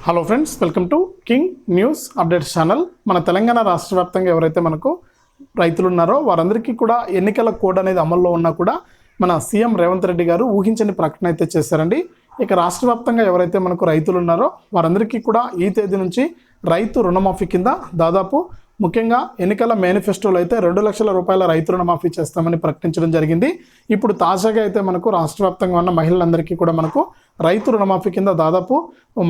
Hello friends welcome to King News updates channel మన తెలంగాణ రాష్ట్ర వ్యాప్తంగా ఎవరైతే మనకు రైతులు ఉన్నారో వారందరికీ కూడా ఎన్నికల కోడ్ అనేది అమల్లో ఉన్నా కూడా మన సీఎం రేవంత్ రెడ్డి గారు ఊహించని ప్రకటన అయితే చేశారండి. ఇక రాష్ట్ర వ్యాప్తంగా ఎవరైతే మనకు రైతులు ఉన్నారో వారందరికీ కూడా ఈ తేదీ నుంచి రైతు రుణమాఫీ కింద దాదాపు ముఖ్యంగా ఎన్నికల మేనిఫెస్టోలో అయితే రెండు లక్షల రూపాయల రైతు రుణమాఫీ చేస్తామని ప్రకటించడం జరిగింది. ఇప్పుడు తాజాగా అయితే మనకు రాష్ట్ర వ్యాప్తంగా ఉన్న మహిళలందరికీ కూడా మనకు రైతు రుణమాఫీ కింద దాదాపు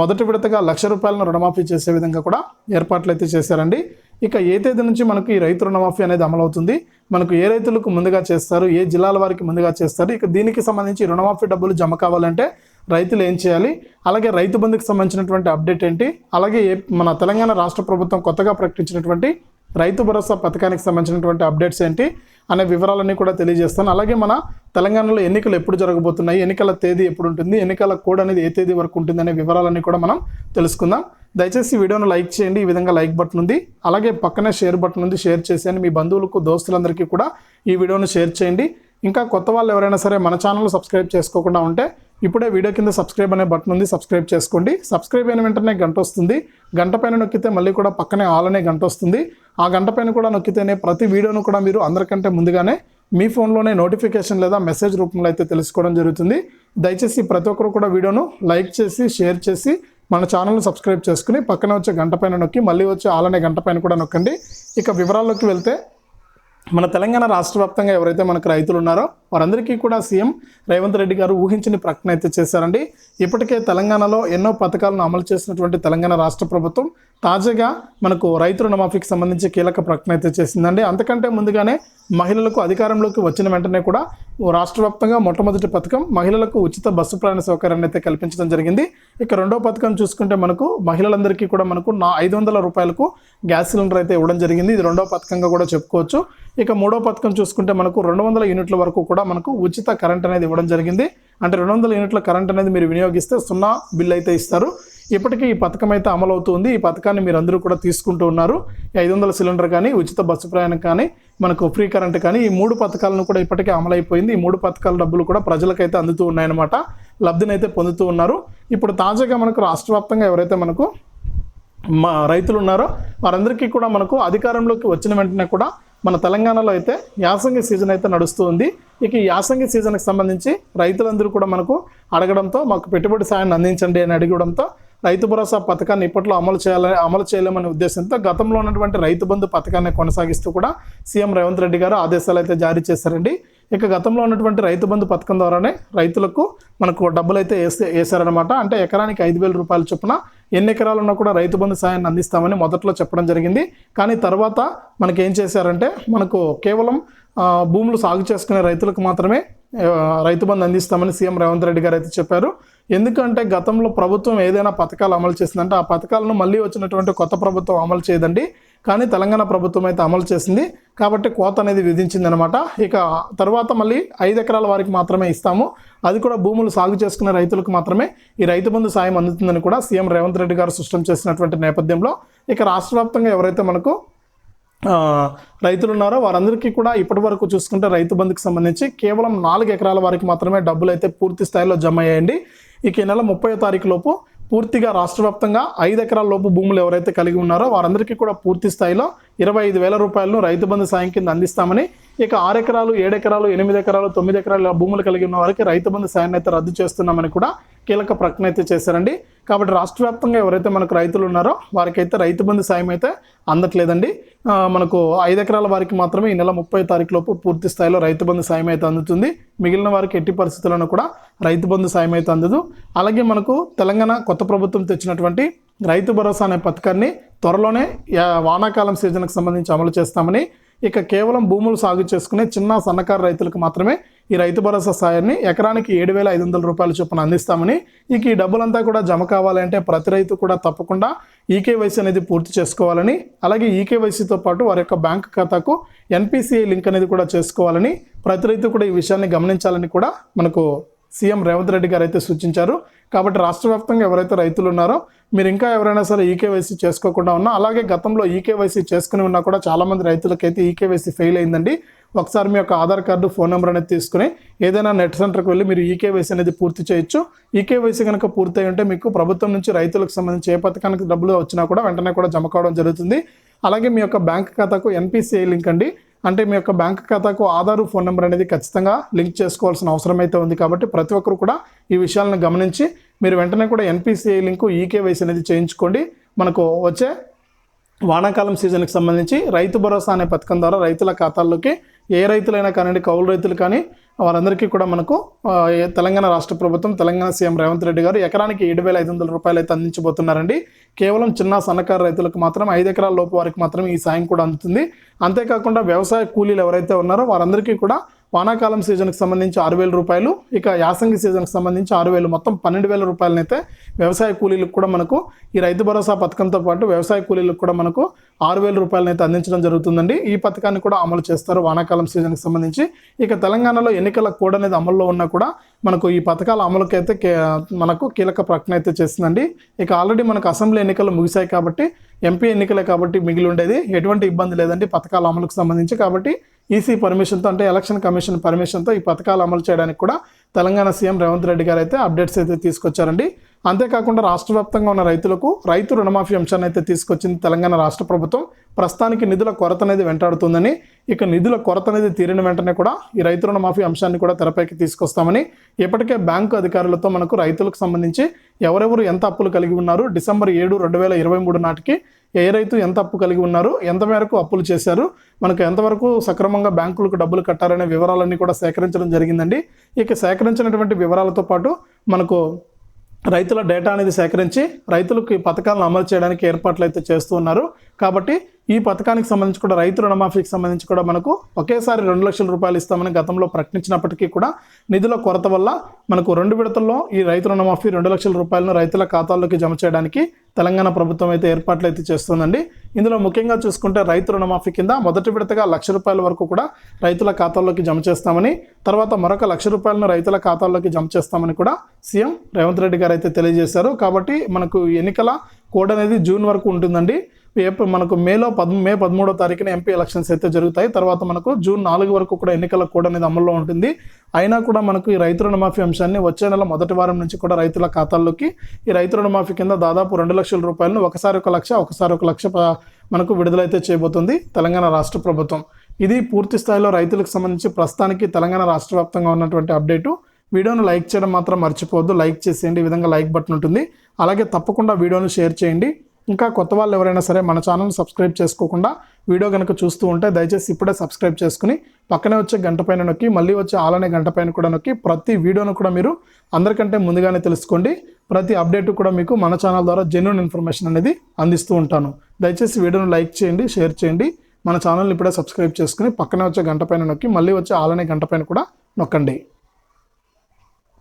మొదటి విడతగా లక్ష రూపాయలను రుణమాఫీ చేసే విధంగా కూడా ఏర్పాట్లు అయితే చేశారండి. ఇక ఏ తేదీ నుంచి మనకు ఈ రైతు రుణమాఫీ అనేది అమలవుతుంది? మనకు ఏ రైతులకు ముందుగా చేస్తారు? ఏ జిల్లాల వారికి ముందుగా చేస్తారు? ఇక దీనికి సంబంధించి రుణమాఫీ డబ్బులు జమ కావాలంటే రైతులు ఏం చేయాలి? అలాగే రైతు బంధుకు సంబంధించినటువంటి అప్డేట్ ఏంటి? అలాగే మన తెలంగాణ రాష్ట్ర ప్రభుత్వం కొత్తగా ప్రకటించినటువంటి రైతు భరోసా పథకానికి సంబంధించినటువంటి అప్డేట్స్ ఏంటి అనే వివరాలన్నీ కూడా తెలియజేస్తాను. అలాగే మన తెలంగాణలో ఎన్నికలు ఎప్పుడు జరగబోతున్నాయి ఎన్నికల తేదీ ఎప్పుడు ఉంటుంది ఎన్నికల కోడ్ అనేది ఏ తేదీ వరకు ఉంటుంది అనే వివరాలన్నీ కూడా మనం తెలుసుకుందాం. దయచేసి వీడియోను లైక్ చేయండి ఈ విధంగా లైక్ బటన్ ఉంది. అలాగే పక్కనే షేర్ బటన్ ఉంది షేర్ చేసేయండి. మీ బంధువులకు దోస్తులందరికీ కూడా ఈ వీడియోను షేర్ చేయండి. ఇంకా కొత్త వాళ్ళు ఎవరైనా సరే మన ఛానల్ సబ్స్క్రైబ్ చేసుకోకుండా ఉంటే ఇప్పుడే వీడియో కింద సబ్స్క్రైబ్ అనే బటన్ ఉంది సబ్స్క్రైబ్ చేసుకోండి. సబ్స్క్రైబ్ అయిన వెంటనే గంట వస్తుంది. గంట పైన నొక్కితే మళ్ళీ కూడా పక్కనే ఆల్ అనే గంట వస్తుంది. ఆ గంట పైన కూడా నొక్కితేనే ప్రతి వీడియోను కూడా మీరు అందరికంటే ముందుగానే మీ ఫోన్లోనే నోటిఫికేషన్ లేదా మెసేజ్ రూపంలో అయితే తెలుసుకోవడం జరుగుతుంది. దయచేసి ప్రతి ఒక్కరు కూడా వీడియోను లైక్ చేసి షేర్ చేసి మన ఛానల్ను సబ్స్క్రైబ్ చేసుకుని పక్కన వచ్చే గంట పైన నొక్కి మళ్ళీ వచ్చే ఆలనే గంట పైన కూడా నొక్కండి. ఇక వివరాల్లోకి వెళ్తే మన తెలంగాణ రాష్ట్ర వ్యాప్తంగా ఎవరైతే మనకు రైతులు ఉన్నారో వారందరికీ కూడా సీఎం రేవంత్ రెడ్డి గారు ఊహించని ప్రకటన అయితే చేశారండి. ఇప్పటికే తెలంగాణలో ఎన్నో పథకాలను అమలు చేసినటువంటి తెలంగాణ రాష్ట్ర ప్రభుత్వం తాజాగా మనకు రైతు రుణమాఫీకి సంబంధించి కీలక ప్రకటన అయితే చేసిందండి. అంతకంటే ముందుగానే మహిళలకు అధికారంలోకి వచ్చిన వెంటనే కూడా రాష్ట్ర వ్యాప్తంగా మొట్టమొదటి పథకం మహిళలకు ఉచిత బస్సు ప్రయాణ సౌకర్యాన్ని అయితే కల్పించడం జరిగింది. ఇక రెండో పథకం చూసుకుంటే మనకు మహిళలందరికీ కూడా మనకు నా ఐదు వందల రూపాయలకు గ్యాస్ సిలిండర్ అయితే ఇవ్వడం జరిగింది. ఇది రెండో పథకంగా కూడా చెప్పుకోవచ్చు. ఇక మూడో పథకం చూసుకుంటే మనకు రెండు వందల యూనిట్ల వరకు కూడా మనకు ఉచిత కరెంట్ అనేది ఇవ్వడం జరిగింది. అంటే రెండు వందల యూనిట్ల కరెంట్ అనేది మీరు వినియోగిస్తే సున్నా బిల్ అయితే ఇస్తారు. ఇప్పటికీ ఈ పథకం అయితే అమలవుతుంది. ఈ పథకాన్ని మీరు అందరూ కూడా తీసుకుంటూ ఉన్నారు. ఐదు వందల సిలిండర్ కానీ ఉచిత బస్సు ప్రయాణం కానీ మనకు ఫ్రీ కరెంట్ కానీ ఈ మూడు పథకాలను కూడా ఇప్పటికే అమలైపోయింది. ఈ మూడు పథకాల డబ్బులు కూడా ప్రజలకైతే అందుతూ ఉన్నాయన్నమాట. లబ్ధినైతే పొందుతూ ఉన్నారు. ఇప్పుడు తాజాగా మనకు రాష్ట్ర వ్యాప్తంగా ఎవరైతే మనకు మా రైతులు ఉన్నారో వారందరికీ కూడా మనకు అధికారంలోకి వచ్చిన వెంటనే కూడా మన తెలంగాణలో అయితే యాసంగి సీజన్ అయితే నడుస్తూ ఉంది. ఇక ఈ యాసంగి సీజన్కి సంబంధించి రైతులందరూ కూడా మనకు అడగడంతో మాకు పెట్టుబడి సాయాన్ని అందించండి అని అడగడంతో రైతు భరోసా పథకాన్ని ఇప్పట్లో అమలు చేయాలని అమలు చేయలేమనే ఉద్దేశంతో గతంలో ఉన్నటువంటి రైతు బంధు పథకాన్ని కొనసాగిస్తూ కూడా సీఎం రేవంత్ రెడ్డి గారు ఆదేశాలు అయితే జారీ చేశారండి. ఇక గతంలో ఉన్నటువంటి రైతు బంధు పథకం ద్వారానే రైతులకు మనకు డబ్బులు అయితే వేస్తే వేశారనమాట అంటే ఎకరానికి ఐదు వేల రూపాయల చొప్పున ఎన్ని ఎకరాలు ఉన్నా కూడా రైతు బంధు సాయాన్ని అందిస్తామని మొదట్లో చెప్పడం జరిగింది. కానీ తర్వాత మనకి ఏం చేశారంటే మనకు కేవలం భూములు సాగు చేసుకునే రైతులకు మాత్రమే రైతు బంధు అందిస్తామని సీఎం రేవంత్ రెడ్డి గారు అయితే చెప్పారు. ఎందుకంటే గతంలో ప్రభుత్వం ఏదైనా పథకాలు అమలు చేసిందంటే ఆ పథకాలను మళ్ళీ వచ్చినటువంటి కొత్త ప్రభుత్వం అమలు చేయదండి. కానీ తెలంగాణ ప్రభుత్వం అయితే అమలు చేసింది. కాబట్టి కోత అనేది విధించిందనమాట. ఇక తర్వాత మళ్ళీ ఐదు ఎకరాల వారికి మాత్రమే ఇస్తాము. అది కూడా భూములు సాగు చేసుకునే రైతులకు మాత్రమే ఈ రైతు బంధు సాయం అందుతుందని కూడా సీఎం రేవంత్ రెడ్డి గారు స్పష్టం చేసినటువంటి నేపథ్యంలో ఇక రాష్ట్ర వ్యాప్తంగా ఎవరైతే మనకు రైతులు ఉన్నారో వారందరికీ కూడా ఇప్పటి వరకు చూసుకుంటే రైతు బంధుకు సంబంధించి కేవలం నాలుగు ఎకరాల వారికి మాత్రమే డబ్బులు అయితే పూర్తి స్థాయిలో జమ అయ్యాయండి. ఇక ఈ నెల ముప్పై తారీఖు లోపు పూర్తిగా రాష్ట్ర వ్యాప్తంగా ఐదు ఎకరాల లోపు భూములు ఎవరైతే కలిగి ఉన్నారో వారందరికీ కూడా పూర్తి స్థాయిలో ఇరవై ఐదు వేల రూపాయలను రైతు బంధు సాయం కింద అందిస్తామని ఇక ఆరు ఎకరాలు ఏడు ఎకరాలు ఎనిమిది ఎకరాలు తొమ్మిది ఎకరాల భూములు కలిగి ఉన్న వారికి రైతు బంధు సాయాన్ని అయితే రద్దు చేస్తున్నామని కూడా కీలక ప్రకటన అయితే చేశారండి. కాబట్టి రాష్ట్ర వ్యాప్తంగా ఎవరైతే మనకు రైతులు ఉన్నారో వారికైతే రైతు బంధు సాయం అయితే అందట్లేదండి. మనకు ఐదు ఎకరాల వారికి మాత్రమే ఈ నెల ముప్పై తారీఖు లోపు పూర్తి స్థాయిలో రైతు బంధు సాయం అయితే అందుతుంది. మిగిలిన వారికి ఎట్టి పరిస్థితులను కూడా రైతు బంధు సాయం అయితే అందదు. అలాగే మనకు తెలంగాణ కొత్త ప్రభుత్వం తెచ్చినటువంటి రైతు భరోసా అనే పథకాన్ని త్వరలోనే వానాకాలం సీజన్కి సంబంధించి అమలు చేస్తామని ఇక కేవలం భూములు సాగు చేసుకునే చిన్న సన్నకారు రైతులకు మాత్రమే ఈ రైతు భరోసా సాయాన్ని ఎకరానికి ఏడు వేల ఐదు వందల రూపాయల చొప్పున అందిస్తామని ఇక ఈ డబ్బులంతా కూడా జమ కావాలంటే ప్రతి రైతు కూడా తప్పకుండా ఈకేవైసీ అనేది పూర్తి చేసుకోవాలని అలాగే ఈకేవైసీతో పాటు వారి యొక్క బ్యాంక్ ఖాతాకు ఎన్పిసిఐ లింక్ అనేది కూడా చేసుకోవాలని ప్రతి రైతు కూడా ఈ విషయాన్ని గమనించాలని కూడా మనకు సీఎం రేవంత్ రెడ్డి గారు అయితే సూచించారు. కాబట్టి రాష్ట్ర వ్యాప్తంగా ఎవరైతే రైతులు ఉన్నారో మీరు ఇంకా ఎవరైనా సరే ఈకేవైసీ చేసుకోకుండా ఉన్నా అలాగే గతంలో ఈకేవైసీ చేసుకుని ఉన్నా కూడా చాలామంది రైతులకైతే ఈకేవైసీ ఫెయిల్ అయిందండి. ఒకసారి మీ యొక్క ఆధార్ కార్డు ఫోన్ నెంబర్ అనేది తీసుకుని ఏదైనా నెట్ సెంటర్కి వెళ్ళి మీరు ఈకేవైసీ అనేది పూర్తి చేయొచ్చు. ఈకేవైసీ కనుక పూర్తి ఉంటే మీకు ప్రభుత్వం నుంచి రైతులకు సంబంధించి ఏ పథకానికి డబ్బులు వచ్చినా కూడా వెంటనే కూడా జమ కావడం జరుగుతుంది. అలాగే మీ యొక్క బ్యాంక్ ఖాతాకు ఎన్పిసిఐ లింక్ అండి. అంటే మీ యొక్క బ్యాంక్ ఖాతాకు ఆధార్ ఫోన్ నెంబర్ అనేది ఖచ్చితంగా లింక్ చేసుకోవాల్సిన అవసరం అయితే ఉంది కాబట్టి ప్రతి ఒక్కరు కూడా ఈ విషయాలను గమనించి మీరు వెంటనే కూడా ఎన్పిసిఐ లింకు ఈకేవైసీ అనేది చేయించుకోండి. మనకు వచ్చే వానాకాలం సీజన్కి సంబంధించి రైతు భరోసా అనే పథకం ద్వారా రైతుల ఖాతాల్లోకి ఏ రైతులైనా కానివ్వండి కౌలు రైతులు కానీ వారందరికీ కూడా మనకు తెలంగాణ రాష్ట్ర ప్రభుత్వం తెలంగాణ సీఎం రేవంత్ రెడ్డి గారు ఎకరానికి ఏడు వేల ఐదు వందల రూపాయలు అయితే అందించబోతున్నారండి. కేవలం చిన్న సన్నకారు రైతులకు మాత్రం ఐదు ఎకరాల లోపు వారికి మాత్రం ఈ సాయం కూడా అందుతుంది. అంతేకాకుండా వ్యవసాయ కూలీలు ఎవరైతే ఉన్నారో వారందరికీ కూడా వానాకాలం సీజన్కి సంబంధించి ఆరు వేల రూపాయలు ఇక యాసంగి సీజన్కి సంబంధించి ఆరు వేలు మొత్తం పన్నెండు వేల రూపాయలనైతే వ్యవసాయ కూలీలకు కూడా మనకు ఈ రైతు భరోసా పథకంతో పాటు వ్యవసాయ కూలీలకు కూడా మనకు ఆరు వేల రూపాయలనైతే అందించడం జరుగుతుందండి. ఈ పథకాన్ని కూడా అమలు చేస్తారు వానాకాలం సీజన్కి సంబంధించి. ఇక తెలంగాణలో ఎన్నికల కోడ్ అనేది అమల్లో ఉన్నా కూడా మనకు ఈ పథకాల అమలుకైతే కే- మనకు కీలక ప్రకటన అయితే చేసిందండి ఇక ఆల్రెడీ మనకు అసెంబ్లీ ఎన్నికలు ముగిశాయి కాబట్టి ఎంపీ ఎన్నికలే కాబట్టి మిగిలి ఉండేది. ఎటువంటి ఇబ్బంది లేదండి పథకాల అమలుకు సంబంధించి. కాబట్టి ఈసీ పర్మిషన్తో అంటే ఎలక్షన్ కమిషన్ పర్మిషన్తో ఈ పథకాలు అమలు చేయడానికి కూడా తెలంగాణ సీఎం రేవంత్ రెడ్డి గారు అయితే అప్డేట్స్ అయితే తీసుకొచ్చారండి. అంతేకాకుండా రాష్ట్ర వ్యాప్తంగా ఉన్న రైతులకు రైతు రుణమాఫీ అంశాన్ని అయితే తీసుకొచ్చింది తెలంగాణ రాష్ట్ర ప్రభుత్వం. ప్రస్తుతానికి నిధుల కొరత అనేది వెంటాడుతుందని ఇక నిధుల కొరత అనేది తీరిన వెంటనే కూడా ఈ రైతు రుణమాఫీ అంశాన్ని కూడా తెరపైకి తీసుకొస్తామని ఇప్పటికే బ్యాంకు అధికారులతో మనకు రైతులకు సంబంధించి ఎవరెవరు ఎంత అప్పులు కలిగి ఉన్నారు డిసెంబర్ ఏడు రెండు వేల ఇరవై మూడు నాటికి ఏ రైతు ఎంత అప్పు కలిగి ఉన్నారు ఎంత మేరకు అప్పులు చేశారు మనకు ఎంతవరకు సక్రమంగా బ్యాంకులకు డబ్బులు కట్టారనే వివరాలన్నీ కూడా సేకరించడం జరిగిందండి. ఇక సేకరించినటువంటి వివరాలతో పాటు మనకు రైతుల డేటా అనేది సేకరించి రైతులకు ఈ పథకాలను అమలు చేయడానికి ఏర్పాట్లు అయితే చేస్తూ ఉన్నారు. కాబట్టి ఈ పథకానికి సంబంధించి కూడా రైతు రుణమాఫీకి సంబంధించి కూడా మనకు ఒకేసారి రెండు లక్షల రూపాయలు ఇస్తామని గతంలో ప్రకటించినప్పటికీ కూడా నిధుల కొరత వల్ల మనకు రెండు విడతల్లో ఈ రైతు రుణమాఫీ రెండు లక్షల రూపాయలను రైతుల ఖాతాల్లోకి జమ చేయడానికి తెలంగాణ ప్రభుత్వం అయితే ఏర్పాట్లు అయితే చేస్తుందండి. ఇందులో ముఖ్యంగా చూసుకుంటే రైతు రుణమాఫీ కింద మొదటి విడతగా లక్ష రూపాయల వరకు కూడా రైతుల ఖాతాల్లోకి జమ చేస్తామని తర్వాత మరొక లక్ష రూపాయలను రైతుల ఖాతాల్లోకి జమ చేస్తామని కూడా సీఎం రేవంత్ రెడ్డి గారు అయితే తెలియజేశారు. కాబట్టి మనకు ఎన్నికల కోడ్ అనేది జూన్ వరకు ఉంటుందండి. ఏప్రిల్ మనకు మేలో పద్ మే పదమూడో తారీఖున ఎంపీ ఎలక్షన్స్ అయితే జరుగుతాయి. తర్వాత మనకు జూన్ నాలుగు వరకు కూడా ఎన్నికల కోడ్ అనేది అమల్లో ఉంటుంది. అయినా కూడా మనకు ఈ రైతు రుణమాఫీ అంశాన్ని వచ్చే నెల మొదటి వారం నుంచి కూడా రైతుల ఖాతాల్లోకి ఈ రైతు రుణమాఫీ కింద దాదాపు రెండు లక్షల రూపాయలను ఒకసారి ఒక లక్ష ఒకసారి ఒక లక్ష మనకు విడుదలైతే చేయబోతుంది తెలంగాణ రాష్ట్ర ప్రభుత్వం. ఇది పూర్తి స్థాయిలో రైతులకు సంబంధించి ప్రస్తుతానికి తెలంగాణ రాష్ట్ర వ్యాప్తంగా ఉన్నటువంటి అప్డేటు. వీడియోను లైక్ చేయడం మాత్రం మర్చిపోవద్దు. లైక్ చేసేయండి. ఈ విధంగా లైక్ బటన్ ఉంటుంది. అలాగే తప్పకుండా వీడియోను షేర్ చేయండి. ఇంకా కొత్త వాళ్ళు ఎవరైనా సరే మన ఛానల్ సబ్స్క్రైబ్ చేసుకోకుండా వీడియో కనుక చూస్తూ ఉంటే దయచేసి ఇప్పుడే సబ్స్క్రైబ్ చేసుకుని పక్కనే వచ్చే గంట పైన నొక్కి మళ్ళీ వచ్చే ఆలనే గంట పైన కూడా నొక్కి ప్రతి వీడియోను కూడా మీరు అందరికంటే ముందుగానే తెలుసుకోండి. ప్రతి అప్డేట్ కూడా మీకు మన ఛానల్ ద్వారా జెన్యున్ ఇన్ఫర్మేషన్ అనేది అందిస్తూ ఉంటాను. దయచేసి వీడియోను లైక్ చేయండి షేర్ చేయండి. మన ఛానల్ని ఇప్పుడే సబ్స్క్రైబ్ చేసుకుని పక్కనే వచ్చే గంట పైన నొక్కి మళ్ళీ వచ్చే ఆలనే గంట పైన కూడా నొక్కండి.